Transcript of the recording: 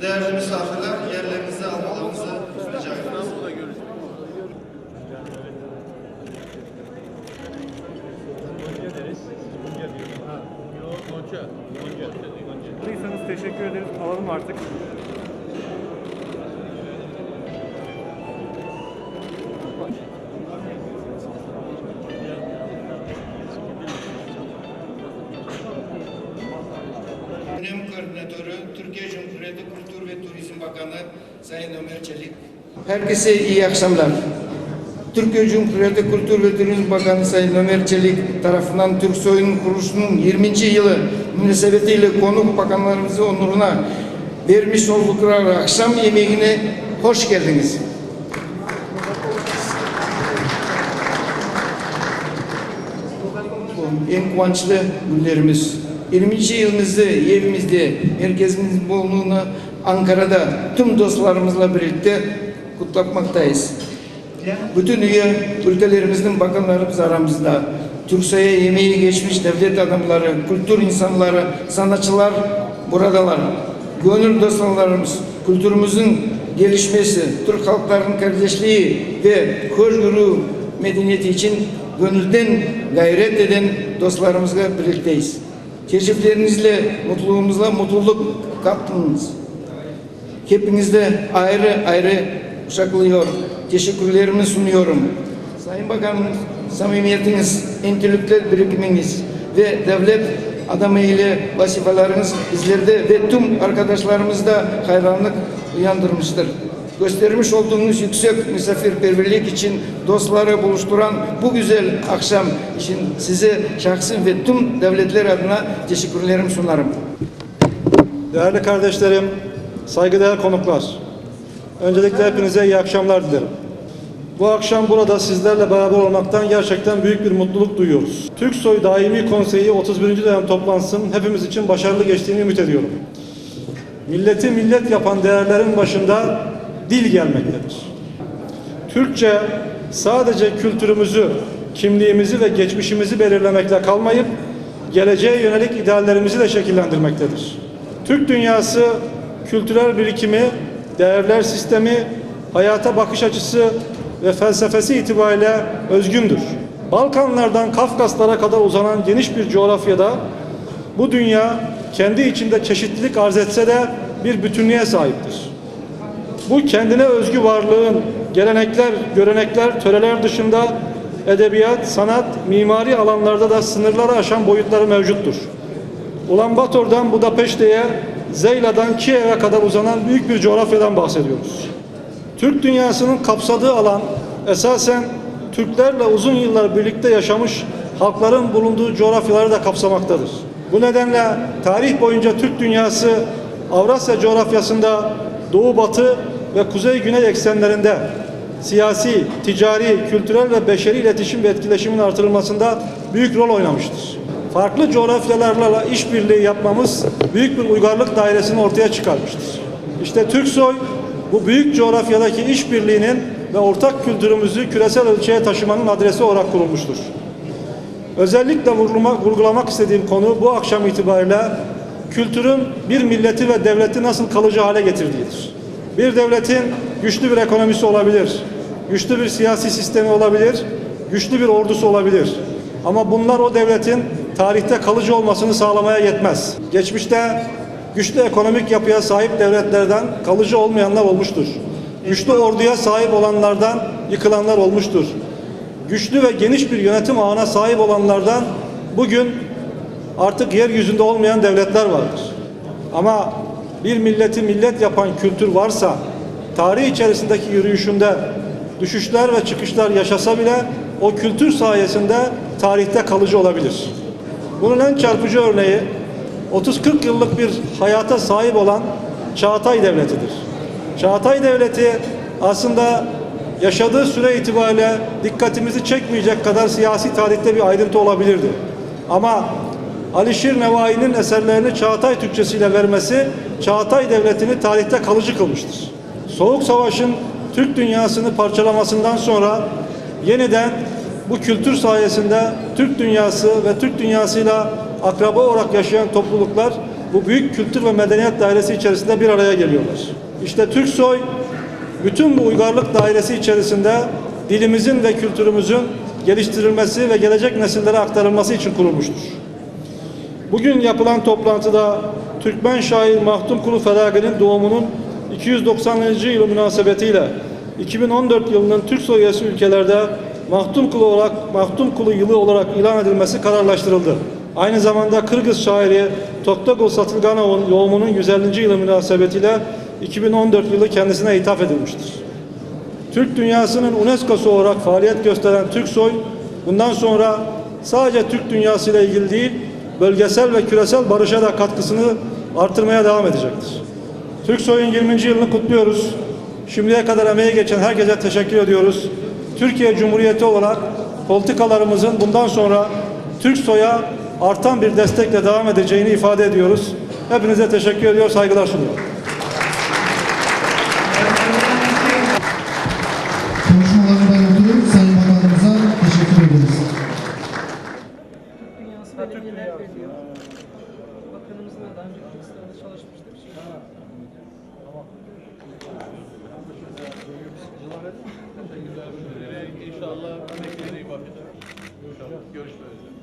Değerli misafirler, yerlerinizi almalarınızı rica ediyoruz. Buradaysanız teşekkür ederiz. Alalım artık. Önem Koordinatörü, Türkiye Cumhuriyeti Kültür ve Turizm Bakanı Sayın Ömer Çelik. Herkese iyi akşamlar. Türkiye Cumhuriyeti Kültür ve Turizm Bakanı Sayın Ömer Çelik tarafından Türk Soy'un kuruluşunun 20. yılı münasebetiyle konuk bakanlarımızı onuruna vermiş oldukları akşam yemeğine hoş geldiniz. en kıvançlı günlerimiz. 20. yılımızı evimizde, merkezimizin bolluğunu Ankara'da tüm dostlarımızla birlikte kutlatmaktayız. Bütün üye ülkelerimizin bakanlarımız aramızda. Türkiye'ye yemeği geçmiş devlet adamları, kültür insanları, sanatçılar buradalar. Gönül dostlarımız, kültürümüzün gelişmesi, Türk halklarının kardeşliği ve hoşgörü medeniyeti için gönülden gayret eden dostlarımızla birlikteyiz. Teşriflerinizle, mutluluğumuzla mutluluk kaptınız. Hepinizde ayrı ayrı kucaklıyor. Teşekkürlerimi sunuyorum. Sayın Bakanım, samimiyetiniz, entelektüel birikiminiz ve devlet adamı ile vazifeleriniz bizlerde ve tüm arkadaşlarımızda hayranlık uyandırmıştır. Göstermiş olduğunuz yüksek misafirperverlik için dostları buluşturan bu güzel akşam için size şahsım ve tüm devletler adına teşekkürlerimi sunarım. Değerli kardeşlerim, saygıdeğer konuklar. Öncelikle hepinize iyi akşamlar dilerim. Bu akşam burada sizlerle beraber olmaktan gerçekten büyük bir mutluluk duyuyoruz. Türksoy Daimi Konseyi 31. dönem toplantısının hepimiz için başarılı geçtiğini ümit ediyorum. Milleti millet yapan değerlerin başında dil gelmektedir. Türkçe sadece kültürümüzü, kimliğimizi ve geçmişimizi belirlemekle kalmayıp geleceğe yönelik ideallerimizi de şekillendirmektedir. Türk dünyası kültürel birikimi, değerler sistemi, hayata bakış açısı ve felsefesi itibariyle özgündür. Balkanlardan Kafkaslara kadar uzanan geniş bir coğrafyada bu dünya kendi içinde çeşitlilik arz etse de bir bütünlüğe sahiptir. Bu kendine özgü varlığın gelenekler, görenekler, töreler dışında edebiyat, sanat, mimari alanlarda da sınırları aşan boyutları mevcuttur. Ulan Bator'dan Budapeşte'ye, Zeyla'dan Kiev'e kadar uzanan büyük bir coğrafyadan bahsediyoruz. Türk dünyasının kapsadığı alan esasen Türklerle uzun yıllar birlikte yaşamış halkların bulunduğu coğrafyaları da kapsamaktadır. Bu nedenle tarih boyunca Türk dünyası Avrasya coğrafyasında doğu batı ve kuzey güney eksenlerinde siyasi, ticari, kültürel ve beşeri iletişim ve etkileşimin artırılmasında büyük rol oynamıştır. Farklı coğrafyalarla işbirliği yapmamız büyük bir uygarlık dairesini ortaya çıkarmıştır. İşte Türksoy bu büyük coğrafyadaki işbirliğinin ve ortak kültürümüzü küresel ölçüye taşımanın adresi olarak kurulmuştur. Özellikle vurgulamak istediğim konu bu akşam itibariyle kültürün bir milleti ve devleti nasıl kalıcı hale getirdiğidir. Bir devletin güçlü bir ekonomisi olabilir, güçlü bir siyasi sistemi olabilir, güçlü bir ordusu olabilir. Ama bunlar o devletin tarihte kalıcı olmasını sağlamaya yetmez. Geçmişte güçlü ekonomik yapıya sahip devletlerden kalıcı olmayanlar olmuştur. Güçlü orduya sahip olanlardan yıkılanlar olmuştur. Güçlü ve geniş bir yönetim ağına sahip olanlardan bugün artık yeryüzünde olmayan devletler vardır. Ama bir milleti millet yapan kültür varsa tarih içerisindeki yürüyüşünde düşüşler ve çıkışlar yaşasa bile o kültür sayesinde tarihte kalıcı olabilir. Bunun en çarpıcı örneği 30-40 yıllık bir hayata sahip olan Çağatay Devleti'dir. Çağatay Devleti aslında yaşadığı süre itibariyle dikkatimizi çekmeyecek kadar siyasi tarihte bir ayrıntı olabilirdi. Ama Alişir Nevai'nin eserlerini Çağatay Türkçesiyle vermesi Çağatay Devleti'ni tarihte kalıcı kılmıştır. Soğuk Savaş'ın Türk dünyasını parçalamasından sonra yeniden bu kültür sayesinde Türk dünyası ve Türk dünyasıyla akraba olarak yaşayan topluluklar bu büyük kültür ve medeniyet dairesi içerisinde bir araya geliyorlar. İşte Türksoy bütün bu uygarlık dairesi içerisinde dilimizin ve kültürümüzün geliştirilmesi ve gelecek nesillere aktarılması için kurulmuştur. Bugün yapılan toplantıda Türkmen şair Mahdum Kulu Feragi'nin doğumunun 290. yılı münasebetiyle 2014 yılının Türk soy üyesi ülkelerde Mahdum Kulu olarak Mahdum Kulu yılı olarak ilan edilmesi kararlaştırıldı. Aynı zamanda Kırgız şairi Toktogul Satılganov'un doğumunun 150. yılı münasebetiyle 2014 yılı kendisine ithaf edilmiştir. Türk dünyasının UNESCO'su olarak faaliyet gösteren Türksoy bundan sonra sadece Türk dünyası ile ilgili değil, bölgesel ve küresel barışa da katkısını artırmaya devam edecektir. Türksoy'un 20. yılını kutluyoruz. Şimdiye kadar emeği geçen herkese teşekkür ediyoruz. Türkiye Cumhuriyeti olarak politikalarımızın bundan sonra Türksoy'a artan bir destekle devam edeceğini ifade ediyoruz. Hepinize teşekkür ediyor, saygılar sunuyorum. Konuşmalarından ötürü Sayın Bakanımıza teşekkür ederiz. Dünyası böyle neler veriyor. Bakanımızla daha önce Kırgızistan'da çalışmıştır. İnşallah emekleri iyi bakacak. İnşallah görüşmek üzere.